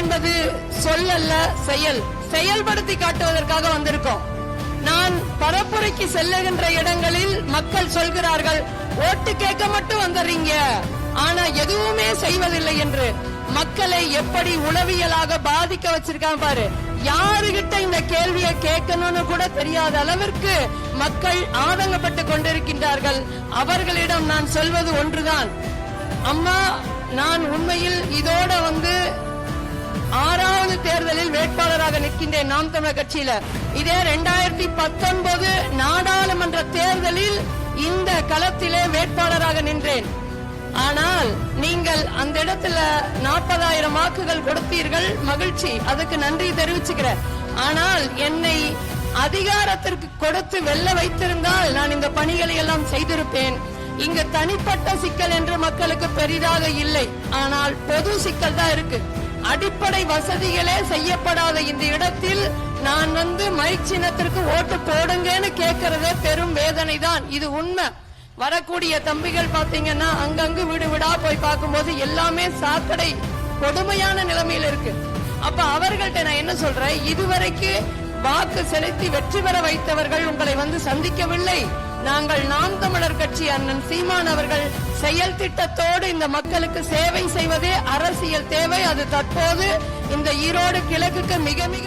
என்பது சொல்லல்ல செயல். செயல்படுத்தி காட்டுவதற்காக வந்திருக்கோம். நான் பரப்புரைக்கு செல்லுகின்ற இடங்களில் மக்கள் சொல்கிறார்கள் ஓட்டு கேட்க மட்டும் வந்துடுறீங்க ஆனா எதுவுமே செய்வதில்லை என்று. மக்களை எப்படி உளவியலாக பாதிக்க வச்சிருக்காங்க பாரு. யாருகிட்ட இந்த கேள்வியை கேட்கணும்னு கூட தெரியாத அளவிற்கு மக்கள் ஆதங்கப்பட்டு கொண்டிருக்கின்றார்கள். அவர்களிடம் நான் சொல்வது ஒன்றுதான். அம்மா நான் உண்மையில் இதோட வந்து தேர்தலில் வேட்பாளராக நிற்கின்றேன் நாம் தமிழர் கட்சியில. இதே ரெண்டாயிரத்தி பத்தொன்பது நாடாளுமன்ற தேர்தலில் இந்த களத்திலே வேட்பாளராக நின்றேன். ஆனால் நீங்கள் அந்த இடத்துல நாற்பதாயிரம் வாக்குகள் கொடுத்தீர்கள். மகிழ்ச்சி. அதுக்கு நன்றி தெரிவிச்சுக்கிறேன். ஆனால் என்னை அதிகாரத்திற்கு கொடுத்து வெல்ல வைத்திருந்தால் நான் இந்த பணிகளை எல்லாம் செய்திருப்பேன். இங்கு தனிப்பட்ட சிக்கல் என்று மக்களுக்கு பெரிதாக இல்லை. ஆனால் பொது சிக்கல் தான் இருக்கு. அடிப்படை வசதிகளே செய்யப்படாத இந்த இடத்தில் நான் வந்து மைக் சின்னத்திற்கு ஓட்டு போடுங்கன்னு கேட்கறதே பெரும் வேதனை தான் இது உண்மை. வரக்கூடிய தம்பிகள் பாத்தீங்கன்னா அங்கங்கு வீடு வீடா போய் பார்க்கும்போது எல்லாமே சாக்கடை கொடுமையான நிலைமையில இருக்கு. அப்ப அவர்கள்ட்ட நான் என்ன சொல்றேன்? இதுவரைக்கு வாக்கு செலுத்தி வெற்றி பெற வைத்தவர்கள் உங்களை வந்து சந்திக்கவில்லை. நாங்கள் நாம் தமிழர் கட்சி அண்ணன் சீமான் அவர்கள் செயல் திட்டத்தோடு இந்த மக்களுக்கு சேவை செய்வதே அரசியல் தேவை. அது தற்போது இந்த ஈரோடு கிழக்குக்கு மிக மிக